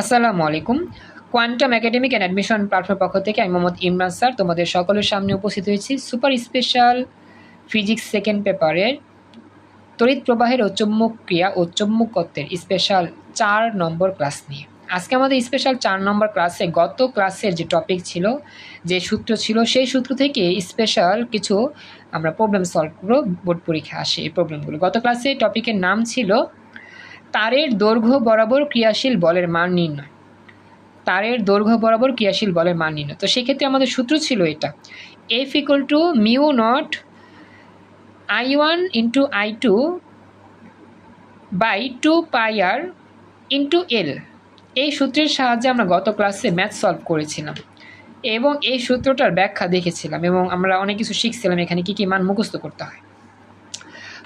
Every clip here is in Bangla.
আসসালামু আলাইকুম। Quantum academic and admission platform পক্ষ থেকে আমি মোহাম্মদ ইমরান স্যার তোমাদের সকলের সামনে উপস্থিত হয়েছি সুপার স্পেশাল ফিজিক্স সেকেন্ড পেপারের তড়িৎ প্রবাহের ও চুম্বক ক্রিয়া ও চুম্বকত্বের স্পেশাল চার নম্বর ক্লাস নিয়ে। আজকে আমাদের স্পেশাল চার নম্বর ক্লাসে গত ক্লাসের যে টপিক ছিল, যে সূত্র ছিল, সেই সূত্র থেকে স্পেশাল কিছু আমরা প্রবলেম সলভ করব, বোর্ড পরীক্ষা আসে এই প্রবলেমগুলো গত ক্লাসে টপিকের নাম ছিল তারের দৈর্ঘ্য বরাবর ক্রিয়াশীল বলের মান নির্ণয়। তারের দৈর্ঘ্য বরাবর ক্রিয়াশীল বলের মান নির্ণয়। তো সেক্ষেত্রে আমাদের সূত্র ছিল এটা। F equal to mu naught I one into I two by two pi R into L এই সূত্রের সাহায্যে আমরা গত ক্লাসে ম্যাথ সলভ করেছিলাম। এবং এই সূত্রটার ব্যাখ্যা দেখেছিলাম এবং আমরা অনেক কিছু শিখছিলাম এখানে কী কী মান মুখস্থ করতে হয়।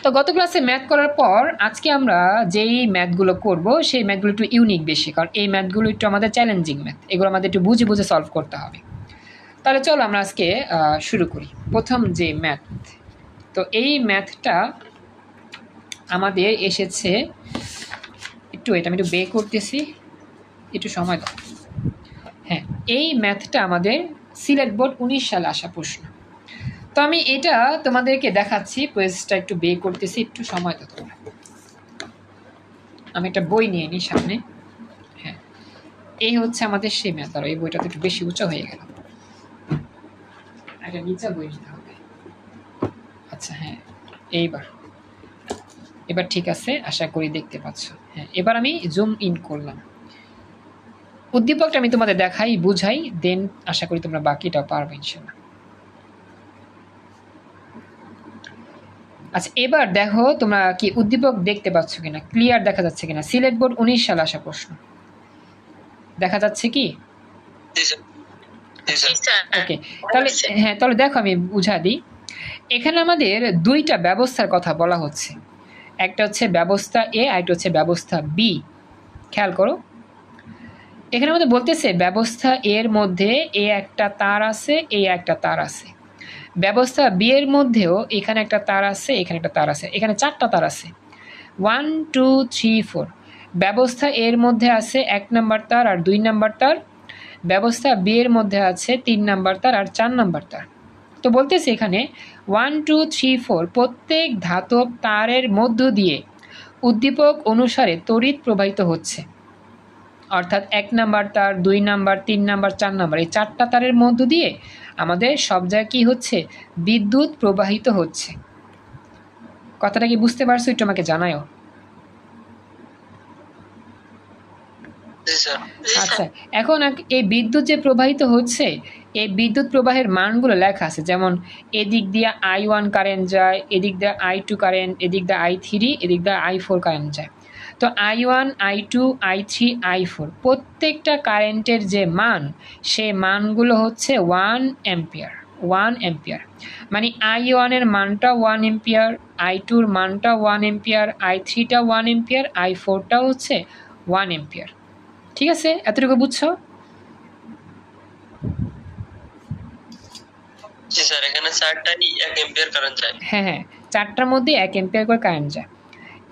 তো গত ক্লাসে ম্যাথ করার পর আজকে আমরা যেই ম্যাথগুলো করব, সেই ম্যাথগুলো একটু ইউনিক বেশি, কারণ এই ম্যাথগুলো একটু আমাদের চ্যালেঞ্জিং ম্যাথ এগুলো আমাদের একটু বুঝে বুঝে সলভ করতে হবে। তাহলে চলো আমরা আজকে শুরু করি। প্রথম যে ম্যাথ তো এই ম্যাথটা আমাদের এসেছে, একটু এটা আমি একটু বে করতেছি, একটু সময় দাও। হ্যাঁ এই ম্যাথটা আমাদের সিলেট বোর্ড উনিশ সালে আসা প্রশ্ন। তো আমি এটা তোমাদেরকে দেখাচ্ছি পেজটা একটু বে করতেছি, একটু সময় তো আমি একটা বই নিয়ে নিই সামনে। হ্যাঁ। এই হচ্ছে আমাদের সেই আর এই বইটা তো একটু বেশি উঁচু হয়ে গেল। একটা নিচে বই নিতে হবে। আচ্ছা হ্যাঁ। এইবার। এবার ঠিক আছে, আশা করি দেখতে পাচ্ছ। হ্যাঁ এবার আমি জুম ইন করলাম। উদ্দীপকটা আমি তোমাদের দেখাই, বুঝাই দেন আশা করি তোমরা বাকিটা পারবে, ইনশাল্লাহ। আচ্ছা এবার দেখো তোমরা কি উদ্দীপক দেখতে পাচ্ছ কিনা ক্লিয়ার দেখা যাচ্ছে কিনা? সিলেট বোর্ড উনিশ সালে আসা প্রশ্ন। দেখা যাচ্ছে কি? জি স্যার। জি স্যার। ওকে তাহলে হ্যাঁ তাহলে দেখো আমি বুঝা দিই। এখানে আমাদের দুইটা ব্যবস্থার কথা বলা হচ্ছে। একটা হচ্ছে ব্যবস্থা এ আর একটা হচ্ছে ব্যবস্থা বি। খেয়াল করো। এখানে আমাদের বলতেছে ব্যবস্থা এর মধ্যে এ একটা তার আছে এ একটা তার আছে। ব্যবস্থা বি এর মধ্যেও এখানে একটা তার আছে, এখানে একটা তার আছে, এখানে চারটা তার আছে। ওয়ান টু থ্রি ফোর ব্যবস্থা এর মধ্যে আছে এক নাম্বার তার আর দুই নাম্বার তার। ব্যবস্থা বি এর মধ্যে আছে তিন নাম্বার তার আর চার নাম্বার তার। তো বলতেছে এখানে ওয়ান টু থ্রি ফোর প্রত্যেক ধাতব তারের মধ্য দিয়ে উদ্দীপক অনুসারে তড়িৎ প্রবাহিত হচ্ছে। অর্থাৎ এক নাম্বার তার, দুই নাম্বার, তিন নাম্বার, চার নাম্বার, এই চারটা তারের মধ্য দিয়ে আমাদের সব জায়গায় কী হচ্ছে? বিদ্যুৎ প্রবাহিত হচ্ছে। কথাটা কি বুঝতে পারছ? একটু আমাকে জানাও জি স্যার। আচ্ছা এখন এই বিদ্যুৎ যে প্রবাহিত হচ্ছে এই বিদ্যুৎ প্রবাহের মানগুলো লেখা আছে। যেমন এদিক দিয়ে আই ওয়ান কারেন্ট যায় এদিক দিয়ে আই টু কারেন্ট এদিক দিয়ে আই থ্রি এদিক দিয়ে আই ফোর কারেন্ট যায়। তো I one I two I three I four প্রত্যেকটা কারেন্টের যে মান সে মানগুলো হচ্ছে ওয়ান অ্যাম্পিয়ার ওয়ান অ্যাম্পিয়ার। মানে আই ওয়ানের মানটা ওয়ান এম্পিয়ার আই টুর মানটা ওয়ান এম্পিয়ার আই থ্রিটা ওয়ান এম্পিয়ার আই ফোরটা হচ্ছে ওয়ান এম্পিয়ার ঠিক আছে? এতটুকু বুঝছ? এম্পিয়ার হ্যাঁ হ্যাঁ চারটার মধ্যে এক এম্পিয়ার করে কারেন্ট যায়।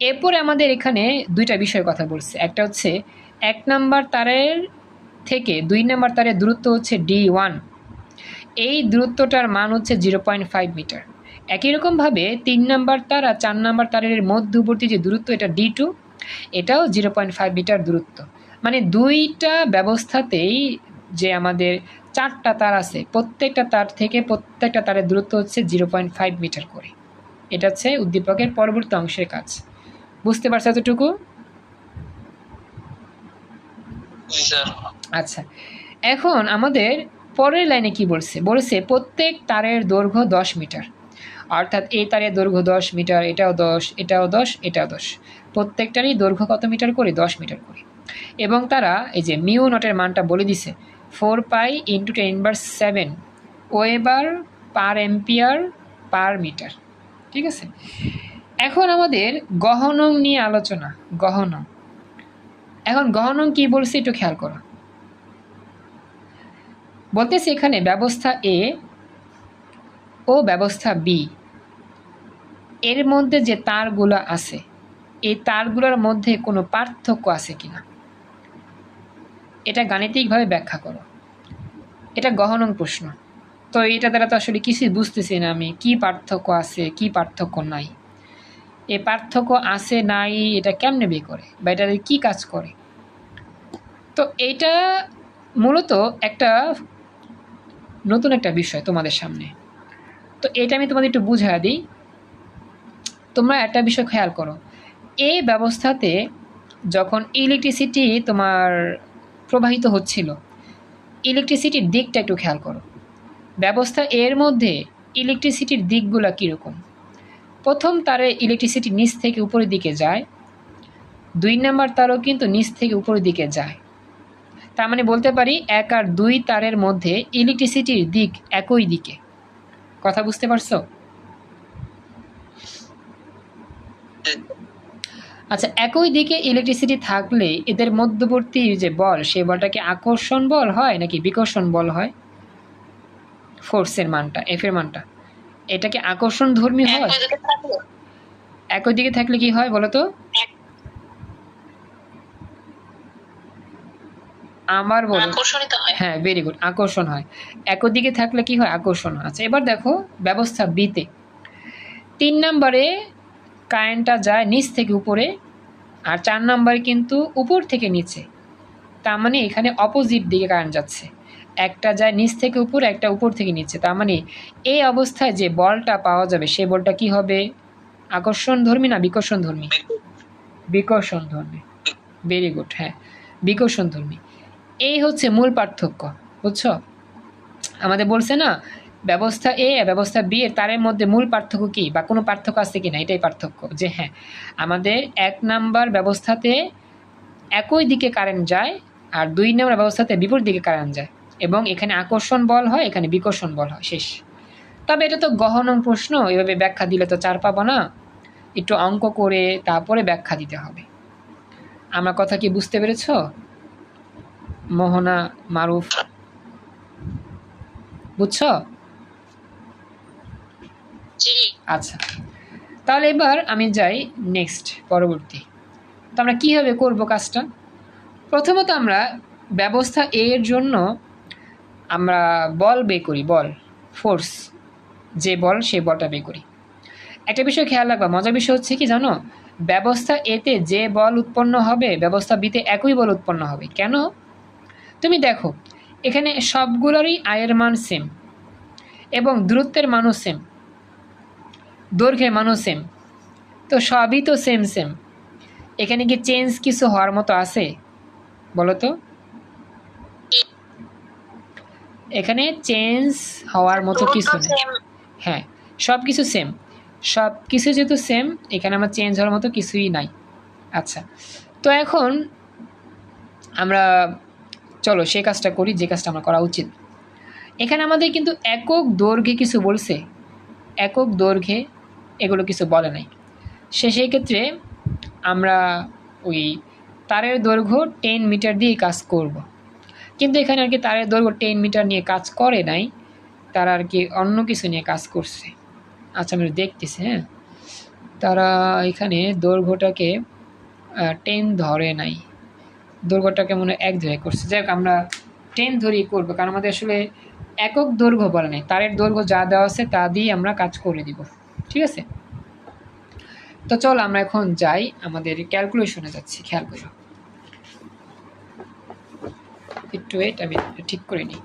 এরপরে আমাদের এখানে দুইটা বিষয়ের কথা বলছে। একটা হচ্ছে, এক নাম্বার তারের থেকে দুই নাম্বার তারের দূরত্ব হচ্ছে ডি ওয়ান এই দূরত্বটার মান হচ্ছে জিরো পয়েন্ট ফাইভ মিটার একই রকমভাবে তিন নাম্বার তার আর চার নাম্বার তারের মধ্যবর্তী যে দূরত্ব, এটা ডি টু এটাও জিরো পয়েন্ট ফাইভ মিটার দূরত্ব। মানে দুইটা ব্যবস্থাতেই যে আমাদের চারটা তার আছে, প্রত্যেকটা তার থেকে প্রত্যেকটা তারের দূরত্ব হচ্ছে জিরো পয়েন্ট ফাইভ মিটার করে। এটা হচ্ছে উদ্দীপকের পরবর্তী অংশের কাজ। বুঝতে পারছ এতটুকু? আচ্ছা। এখন আমাদের পরের লাইনে কি বলছে? বলছে প্রত্যেক তারের দৈর্ঘ্য দশ মিটার। অর্থাৎ এই তারের দৈর্ঘ্য দশ মিটার এটাও দশ এটাও দশ এটাও দশ। প্রত্যেকটারই দৈর্ঘ্য কত মিটার করে? দশ মিটার করে। এবং তারা এই যে মিউ নটের মানটা বলে দিছে four pi into ten inverse seven weber per ampere per metre. ঠিক আছে? এখন আমাদের গহনং নিয়ে আলোচনা গহনং এখন গহনং কি বলছে একটু খেয়াল করো। বলতেছে এখানে ব্যবস্থা এ ও ব্যবস্থা বি। এর মধ্যে যে তারগুলো আছে, এই তারগুলোর মধ্যে কোনো পার্থক্য আছে কিনা? এটা গাণিতিকভাবে ব্যাখ্যা করো। এটা গহনং প্রশ্ন। তো এটা দ্বারা তো আসলে কিছুই বুঝতেছি না আমি। কি পার্থক্য আছে, কি পার্থক্য নাই? এ পার্থক্য আছে, নাই, এটা কেমনে বের করে? বা এটা কি কাজ করে? তো এইটা মূলত একটা নতুন একটা বিষয় তোমাদের সামনে। তো এটা আমি তোমাদের একটু বুঝাই দিই। তোমরা একটা বিষয় খেয়াল করো। এই ব্যবস্থাতে যখন ইলেকট্রিসিটি তোমার প্রবাহিত হচ্ছিল ইলেকট্রিসিটির দিকটা একটু খেয়াল করো। ব্যবস্থা এর মধ্যে ইলেকট্রিসিটির দিকগুলো কীরকম? প্রথম তারে ইলেকট্রিসিটি নিচ থেকে উপরের দিকে যায়, দুই নাম্বার তারও কিন্তু নিচ থেকে উপরের দিকে যায়। তার মানে বলতে পারি এক আর দুই তারের মধ্যে ইলেকট্রিসিটির দিক একই দিকে। কথা বুঝতে পারছ? আচ্ছা একই দিকে ইলেকট্রিসিটি থাকলে এদের মধ্যবর্তী যে বল সেই বলটাকে আকর্ষণ বল হয় নাকি বিকর্ষণ বল হয়? ফোর্সের মানটা এফ এর মানটা। এটাকে আকর্ষণ ধর্মী হয়? একই দিকে থাকলে কি হয় বলো তো আমার বলো হ্যাঁ। ভেরি গুড আকর্ষণ হয়। একই দিকে থাকলে কি হয়? আকর্ষণ। আচ্ছা এবার দেখো ব্যবস্থা বিতে তিন নম্বরে কারেন্টটা যায় নিচ থেকে উপরে আর চার নম্বরে কিন্তু উপর থেকে নিচে। তার মানে এখানে অপোজিট দিকে কারেন্ট যাচ্ছে। একটা যায় নিচ থেকে উপরে, একটা উপর থেকে নিচে। তার মানে এই অবস্থায় যে বলটা পাওয়া যাবে, সেই বলটা কি হবে? আকর্ষণ ধর্মী না বিকর্ষণ ধর্মী বিকর্ষণ ধর্মী ভেরি গুড হ্যাঁ। বিকর্ষণ ধর্মী এই হচ্ছে মূল পার্থক্য, বুঝছ? আমাদের বলছে না, ব্যবস্থা এ, ব্যবস্থা বি, এর তারের মধ্যে মূল পার্থক্য কি? বা কোনো পার্থক্য আছে কি না এটাই পার্থক্য, যে হ্যাঁ আমাদের এক নাম্বার ব্যবস্থাতে একই দিকে কারেন্ট যায়, আর দুই নম্বর ব্যবস্থাতে বিপরীত দিকে কারেন্ট যায়। এবং এখানে আকর্ষণ বল হয় এখানে বিকর্ষণ বল হয় শেষ। তবে এটা তো গহন প্রশ্ন এভাবে ব্যাখ্যা দিলে তো চার পাবো না। একটু অঙ্ক করে তারপরে ব্যাখ্যা দিতে হবে। আমার কথা কি বুঝতে পেরেছ? মোহনা মারুফ বুঝছ? জি। আচ্ছা তাহলে এবার আমি যাই নেক্সট পরবর্তী। তো আমরা কীভাবে করব কাজটা? প্রথমত আমরা ব্যবস্থা এ এর জন্য আমরা বল বে করি, বল ফোর্স যে বল সেই বলটা বে করি। একটা বিষয় খেয়াল রাখবা, মজার বিষয় হচ্ছে কি জানো? ব্যবস্থা এতে যে বল উৎপন্ন হবে, ব্যবস্থা বিতে একই বল উৎপন্ন হবে। কেন? তুমি দেখো, এখানে সবগুলোরই আয়ের মান সেম এবং দূরত্বের মানও সেম দৈর্ঘ্যের মানও সেম তো সবই তো সেম সেম এখানে কি চেঞ্জ কিছু হওয়ার মতো আছে? বলো তো। এখানে চেঞ্জ হওয়ার মতো কিছু নেই। হ্যাঁ সব কিছু সেম সব কিছু যেহেতু সেম এখানে আমার চেঞ্জ হওয়ার মতো কিছুই নাই। আচ্ছা তো এখন আমরা চলো সেই কাজটা করি যে কাজটা আমার করা উচিত। এখানে আমাদের কিন্তু একক দৈর্ঘ্যে কিছু বলছে। একক দৈর্ঘ্যে এগুলো কিছু বলে নাই। সে সেই ক্ষেত্রে আমরা ওই তারের দৈর্ঘ্য টেন মিটার দিয়ে কাজ করব। কিন্তু এখানে আর কি তারের দৈর্ঘ্য টেন মিটার নিয়ে কাজ করে নাই। তারা আর কি অন্য কিছু নিয়ে কাজ করছে। আচ্ছা আমি দেখতেছি হ্যাঁ। তারা এখানে দৈর্ঘ্যটাকে টেন ধরে নাই। দৈর্ঘ্যটাকে মনে এক ধরে করছে। যাই হোক, আমরা টেন ধরেই করব, কারণ আমাদের আসলে একক দৈর্ঘ্য বলে নেই। তারের দৈর্ঘ্য যা দেওয়া আছে তা দিয়ে আমরা কাজ করে দিব। ঠিক আছে? তো চলো আমরা এখন যাই, আমাদের ক্যালকুলেশনে যাচ্ছি, খেয়াল করো। একটু ওয়েট আমি ঠিক করে নিই।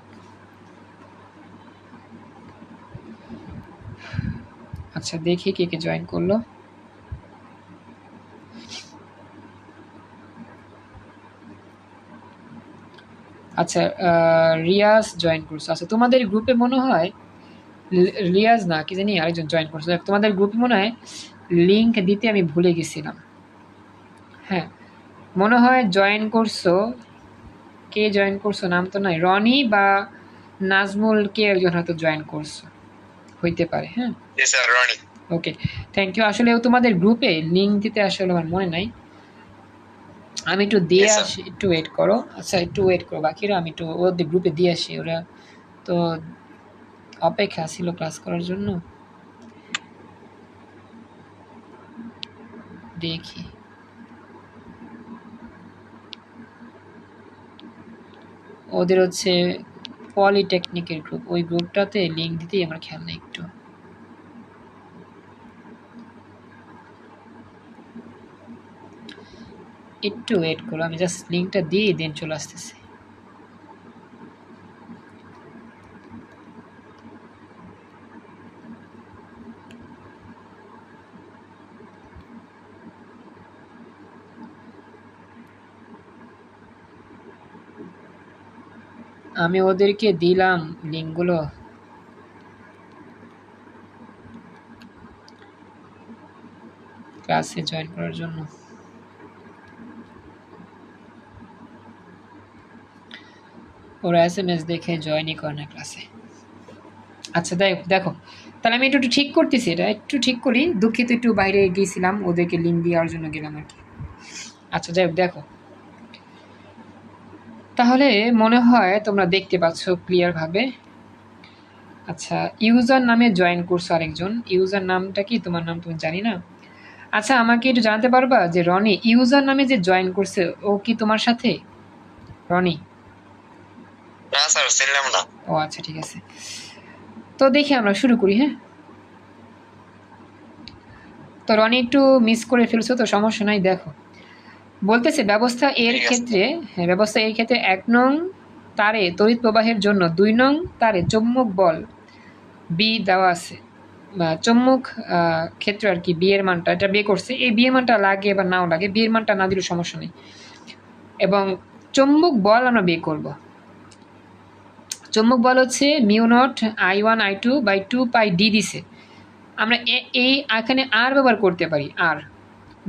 আচ্ছা দেখি কে কে জয়েন করল। আচ্ছা রিয়াজ জয়েন করছ। আচ্ছা তোমাদের গ্রুপে মনে হয় রিয়াজ না, কি জানি আরেকজন জয়েন করছ। তোমাদের গ্রুপে মনে হয় লিংক দিতে আমি ভুলে গেছিলাম। হ্যাঁ মনে হয় জয়েন করছ কে জয়েন করছ? নাম তো নাই। রনি বা নাজমুল কে একজন হয়তো জয়েন করছ? হইতে পারে হ্যাঁ? Sir Roni. Okay thank you আসলে তোমাদের গ্রুপে লিঙ্ক দিতে আসলে আমার মনে নাই। আমি একটু দিয়ে আসি একটু ওয়েট করো। আচ্ছা একটু ওয়েট করো। বাকিরা আমি একটু ওদের গ্রুপে দিয়ে আসি। ওরা তো অপেক্ষা ছিল ক্লাস করার জন্য। দেখি। ওদের হচ্ছে পলিটেকনিকের গ্রুপ ওই গ্রুপটাতে লিঙ্ক দিতেই আমার খেয়াল নেই একটু। একটু ওয়েট করো, আমি জাস্ট লিঙ্কটা দিয়ে দেন চলে আসতেছি। আমি ওদেরকে দিলাম লিঙ্কগুলো। ক্লাসে জয়েন করার জন্য। ওরা এস এম এস দেখে জয়েনই করে না ক্লাসে। আচ্ছা দেখ, দেখো, তাহলে আমি একটু একটু ঠিক করতেছি এটা, একটু ঠিক করি। দুঃখিত, একটু বাইরে গিয়েছিলাম, ওদেরকে লিঙ্ক দেওয়ার জন্য গেলাম আর কি। আচ্ছা যাই হোক, দেখো। তাহলে মনে হয় তোমরা দেখতে পাচ্ছ ক্লিয়ারভাবে আচ্ছা ইউজার নামে জয়েন করছ আরেকজন। ইউজার নামটা কি? তোমার নাম তুমি জানি না। আচ্ছা আমাকে একটু জানাতে পারবা যে রনি ইউজার নামে যে জয়েন করছে ও কি তোমার সাথে? রনি? না স্যার চিনলাম না। ও আচ্ছা ঠিক আছে। তো দেখি আমরা শুরু করি হ্যাঁ? তো রনি একটু মিস করে ফেলছো তো সমস্যা নাই দেখো। বলতেছে ব্যবস্থা এর ক্ষেত্রে হ্যাঁ ব্যবস্থা এর ক্ষেত্রে এক নং তারে তড়িৎ প্রবাহের জন্য দুই নং তারে চুম্বক বল বি দেওয়া আছে। আহ, ক্ষেত্রে আর কি বিয়ের মানটা এটা বিয়ে করছে। এই বিয়ের মানটা লাগে বা নাও লাগে বিয়ের মানটা না দিলে সমস্যা নেই। এবং চুম্বক বল আমরা বিয়ে করব। চুম্বক বল হচ্ছে mu naught I one I two by two pi D দিছে। আমরা এ- এই এখানে আর ব্যবহার করতে পারি আর।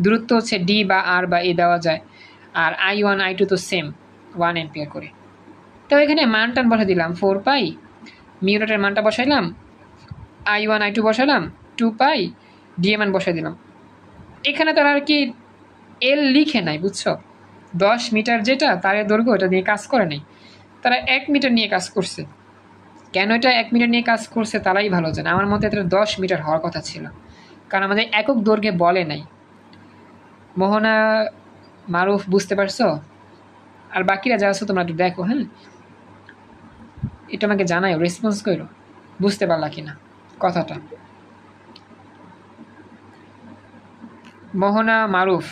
দূরত্ব হচ্ছে ডি বা আর বা এ দেওয়া যায়। আর আই ওয়ান আই টু তো সেম ওয়ান এম্পিয়ার করে। তো এখানে মান টান বসা দিলাম ফোর পাই মিউ নটের মানটা বসাইলাম আই ওয়ান আই টু বসালাম টু পাই ডি এ মান বসাই দিলাম। এখানে তারা আর কি এল লিখে নাই, বুঝছ? দশ মিটার যেটা তারের দৈর্ঘ্য, এটা নিয়ে কাজ করে নাই। তারা এক মিটার নিয়ে কাজ করছে। কেন এটা এক মিটার নিয়ে কাজ করছে, তারাই ভালো জানে। আমার মতে এটা দশ মিটার হওয়ার কথা ছিল। কারণ আমাদের একক দৈর্ঘ্যে বলে নাই। মোহনা মারুফ বুঝতে পারছ? আর বাকিরা যা আছো তোমরা একটু দেখো হ্যাঁ? এটা আমাকে জানাও রেসপন্স করো। বুঝতে পারলা কিনা কথাটা? মোহনা মারুফ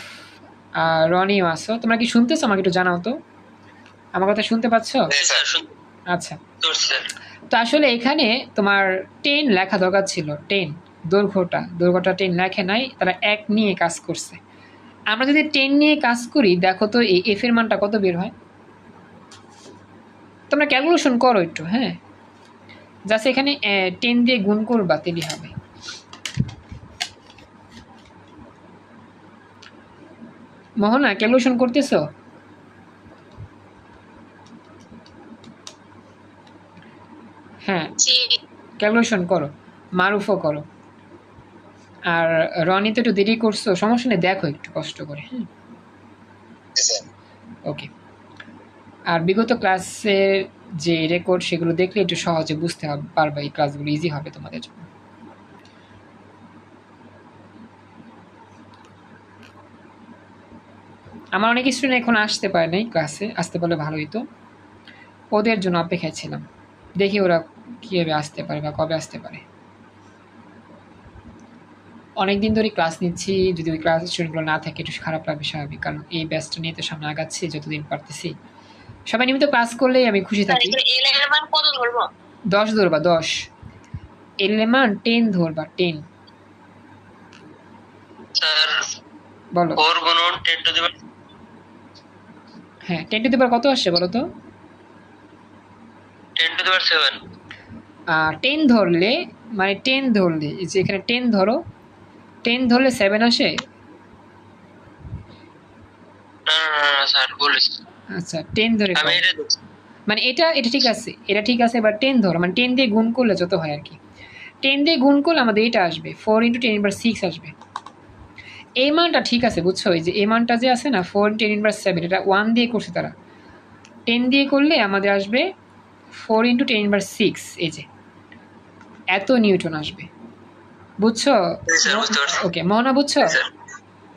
আর রনিও আছো। তোমরা কি শুনতেছো? আমাকে একটু জানাও তো। আমার কথা শুনতে পাচ্ছ? আচ্ছা। তো আসলে এখানে তোমার টেন লেখা দরকার ছিল টেন দৈর্ঘ্যটা দৈর্ঘ্যটা টেন লেখে নাই তারা এক নিয়ে কাজ করছে। আমরা যদি টেন নিয়ে কাজ করি দেখো তো এই এফ এর মানটা কত বের হয়? তোমরা ক্যালকুলেশন করো একটু হ্যাঁ? জাস্ট এখানে টেন দিয়ে গুণ করবা তেলি হবে। মোহনা ক্যালকুলেশন করতেছো? হ্যাঁ ক্যালকুলেশন করো মারুফও করো। আর রনি তো একটু দেরি করছ, সমস্যা নেই, দেখো একটু কষ্ট করে। হ্যাঁ ওকে আর বিগত ক্লাসের যে রেকর্ড সেগুলো দেখলে একটু সহজে বুঝতে পারবে, এই ক্লাসগুলো ইজি হবে তোমাদের জন্য। আমার অনেক স্টুডেন্ট এখন আসতে পারে নাই ক্লাসে আসতে পারলে ভালো হতো ওদের জন্য অপেক্ষায় ছিলাম। দেখি ওরা কীভাবে আসতে পারে বা কবে আসতে পারে। অনেক দিন ধরে ক্লাস নিচ্ছি যদি ওই ক্লাস স্টুডেন্টগুলো না থাকে একটু খারাপ লাগবে স্বাভাবিক কারণ এই ব্যাচটা নিয়ে তো সামনে আগাচ্ছি যতদিন পারতেছি। সবাই নিয়মিত ক্লাস করলেই আমি খুশি থাকি। মান দশ ধরবা দশ। এলেমান টেন ধরবা টেন স্যার বলো। হ্যাঁ টেন টু দেবার কত আসছে বলো তো? টেন ধরলে মানে টেন ধরলে এই যে এখানে টেন ধরো টেন ধরলে সেভেন আসে? আচ্ছা টেন ধরে মানে এটা এটা ঠিক আছে এটা ঠিক আছে এবার টেন ধরো মানে টেন দিয়ে গুণ করলে যত হয় আর কি। টেন দিয়ে গুণ করলে আমাদের এটা আসবে four into ten inverse six আসবে। এই মানটা ঠিক আছে বুঝছ? এই যে এই মানটা যে আছে না ফোর টেন ইনভার সেভেন এটা ওয়ান দিয়ে করছে তারা। টেন দিয়ে করলে আমাদের আসবে four into ten inverse six এই যে। এত নিউটন আসবে। বুঝছ? ওকে মোহনা বুঝছ?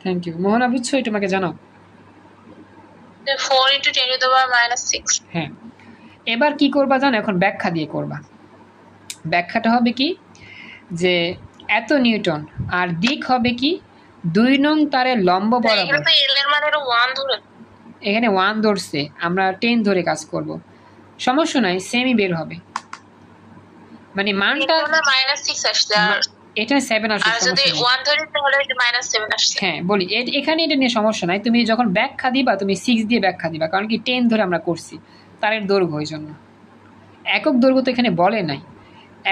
থ্যাংক ইউ মোহনা বুঝছ এটা তোমাকে জানাও। হ্যাঁ। এবার কি করবা জানো? এখন ব্যাখ্যা দিয়ে করবা। ব্যাখ্যাটা হবে কি? যে এত নিউটন আর দিক হবে কি? দুই নং তারের লম্ব বরাবর। এখানে মানে ওয়ান ধরে। এখানে ওয়ান ধরছে আমরা টেন ধরে কাজ করব। সমস্যা নাই সেমই বের হবে। মানে মানটা মাইনাস সিক্স আসছে এটা সেভেন আসবে আর যদি সমস্যা নেই ওয়ান ধরি তাহলে মাইনাস সেভেন আসছে। হ্যাঁ বলি এখানে এটা নিয়ে সমস্যা নাই। তুমি যখন ব্যাখ্যা দিবা তুমি সিক্স দিয়ে ব্যাখ্যা দিবা কারণ কি টেন ধরে আমরা করছি। তারের দৈর্ঘ্য ওই জন্য। একক দৈর্ঘ্য তো এখানে বলে নাই।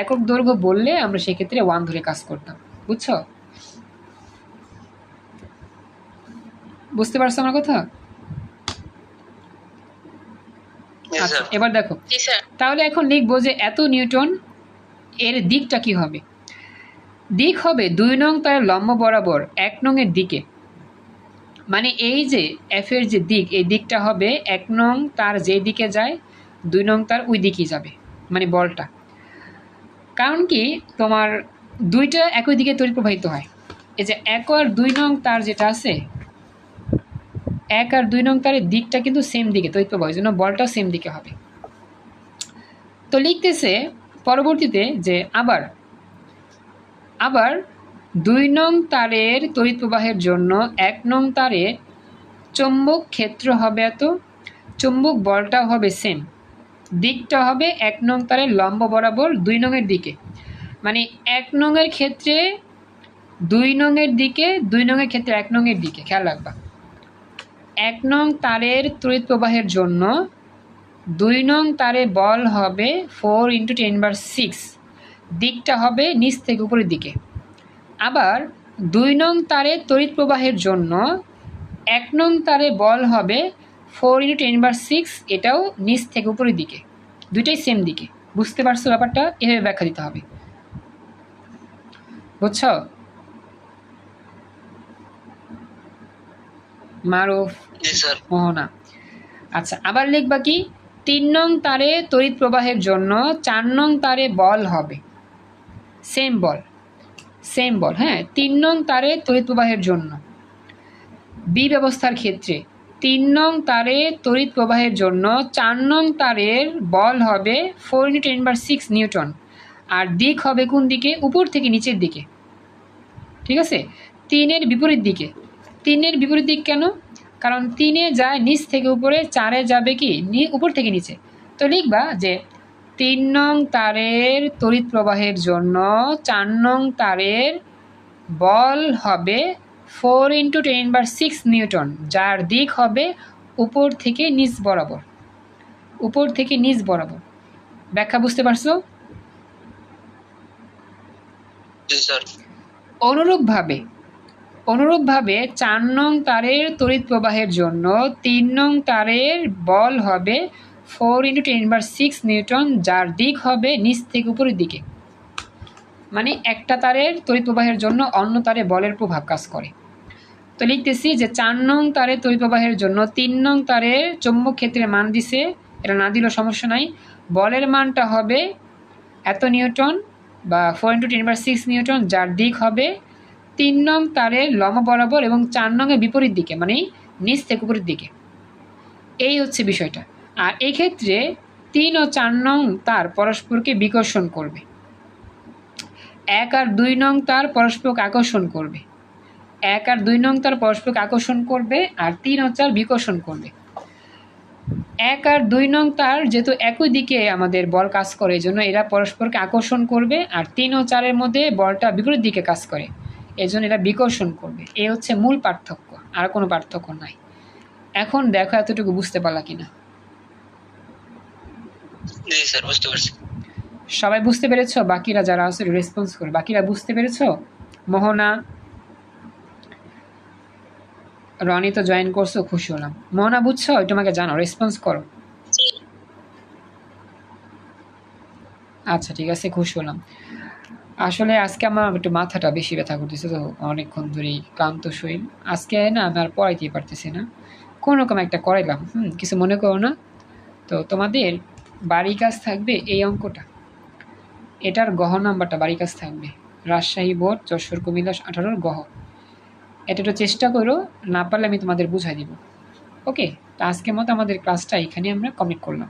একক দৈর্ঘ্য বললে আমরা সেক্ষেত্রে ওয়ান ধরে কাজ করতাম। বুঝছ? বুঝতে পারছ আমার কথা? আচ্ছা এবার দেখো। জি স্যার তাহলে এখন লিখব যে এত নিউটন এর দিকটা কি হবে? দিক হবে দুই নং তার লম্ব বরাবর, এক নংয়ের দিকে। মানে এই যে এফের যে দিক, এই দিকটা হবে এক নং তার যে দিকে যায়, দুই নং তার ওই দিকেই যাবে মানে বলটা। কারণ কি, তোমার দুইটা একই দিকে তড়িৎ প্রবাহিত হয়। এই যে এক আর দুই নং তার যেটা আছে, এক আর দুই নং তারের দিকটা কিন্তু সেম দিকে, তড়িৎ প্রবাহ জন্য বলটাও সেম দিকে হবে। তো লিখতেছে পরবর্তীতে যে আবার আবার দুই নং তারের তড়িৎ প্রবাহের জন্য এক নং তারের চৌম্বক ক্ষেত্র হবে এত, চুম্বক বলটাও হবে সেম দিকটা হবে এক নং তারের লম্ব বরাবর দুই নংয়ের দিকে। মানে এক নংয়ের ক্ষেত্রে দুই নংয়ের দিকে, দুই নংয়ের ক্ষেত্রে এক নংয়ের দিকে, খেয়াল রাখবা। এক নং তারের তড়িৎ প্রবাহের জন্য দুই নং তারে বল হবে ফোর ইন্টু টেন বার সিক্স দিকটা হবে নিচ থেকে উপরের দিকে। আবার দুই নং তারে তড়িৎ প্রবাহের জন্য এক নং তারে বল হবে ফোর ইন্টু টেন বার সিক্স এটাও নিচ থেকে উপরের দিকে। দুইটাই সেম দিকে। বুঝতে পারছ ব্যাপারটা? এভাবে ব্যাখ্যা দিতে হবে। বুঝছ? মারুফ মোহনা। আচ্ছা আবার লিখবা কি? তিন নং তারে তড়িৎ প্রবাহের জন্য চার নং তারে বল হবে। সেম বল সেম বল হ্যাঁ? তিন নং তারে তড়িৎ প্রবাহের জন্য। বি ব্যবস্থার ক্ষেত্রে, তিন নং তারে তড়িৎ প্রবাহের জন্য চার নং তারের বল হবে ফোর ইন্টু টেন বার সিক্স নিউটন। আর দিক হবে কোন দিকে? উপর থেকে নিচের দিকে। ঠিক আছে? তিনের বিপরীত দিকে। তিনের বিপরীত দিক কেন? কারণ তিনে যায় নিচ থেকে উপরে, চারে যাবে কি? উপর থেকে নিচে। তো লিখবা যে তিন নং তারের তড়িৎ প্রবাহের জন্য চার নং তারের বল হবে ফোর ইন্টু টেন বার সিক্স নিউটন যার দিক হবে উপর থেকে নিচ বরাবর। উপর থেকে নিচ বরাবর। ব্যাখ্যা বুঝতে পারছ? অনুরূপভাবে অনুরূপভাবে চার নং তারের তড়িৎ প্রবাহের জন্য তিন নং তারের বল হবে ফোর ইন্টু টেন বার সিক্স নিউটন যার দিক হবে নিচ থেকে উপরের দিকে। মানে একটা তারের তড়িৎ প্রবাহের জন্য অন্য তারে বলের প্রভাব কাজ করে। তো লিখতেছি যে চার নং তারের তড়িৎ প্রবাহের জন্য তিন নং তারের চৌম্বক ক্ষেত্রের মান দিছে, এটা না দিলেও সমস্যা নাই। বলের মানটা হবে এত নিউটন বা ফোর ইন্টু টেন বার সিক্স নিউটন যার দিক হবে তিন নং তারের লম্ব বরাবর এবং চার নংয়ের বিপরীত দিকে মানে নিচ থেকে উপরের দিকে। এই হচ্ছে বিষয়টা। আর এই ক্ষেত্রে তিন ও চার নং তার পরস্পরকে বিকর্ষণ করবে। এক আর দুই নং তার পরস্পরকে আকর্ষণ করবে। এক আর দুই নং তার পরস্পরকে আকর্ষণ করবে আর তিন ও চার বিকর্ষণ করবে। এক আর দুই নং তার যেহেতু একই দিকে আমাদের বল কাজ করে জন্য এরা পরস্পরকে আকর্ষণ করবে আর তিন ও চারের মধ্যে বলটা বিপরীত দিকে কাজ করে। এই জন্য এরা বিকর্ষণ করবে। এ হচ্ছে মূল পার্থক্য, আর কোনো পার্থক্য নাই। এখন দেখো এতটুকু বুঝতে পারলা কিনা। জি স্যার বুঝতে পারছি। সবাই বুঝতে পেরেছ? বাকিরা যারা আছে রেসপন্স করে। বাকিরা বুঝতে পেরেছ? মোহনা রনি তো জয়েন করছ খুশি হলাম। মোহনা বুঝছ? ওই তোমাকে জানো রেসপন্স করো। আচ্ছা ঠিক আছে খুশি হলাম। আসলে আজকে আমার একটু মাথাটা বেশি ব্যথা করতেছে তো অনেকক্ষণ ধরেই ক্লান্ত শরীর। আজকে না আমি আর পড়াইতেই পারতেছি না। কোনো রকম একটা করাইলাম হুম কিছু মনে করো না। তো তোমাদের বাড়ি কাজ থাকবে এই অঙ্কটা। এটার গহ নাম্বারটা বাড়ি কাজ থাকবে। রাজশাহী বোর্ড, যশোর, কুমিল্লা, আঠারোর গহ। এটা একটু চেষ্টা করো, না পারলে আমি তোমাদের বুঝাই দিব। ওকে? তো আজকের মতো আমাদের ক্লাসটা এখানে আমরা কমপ্লিট করলাম।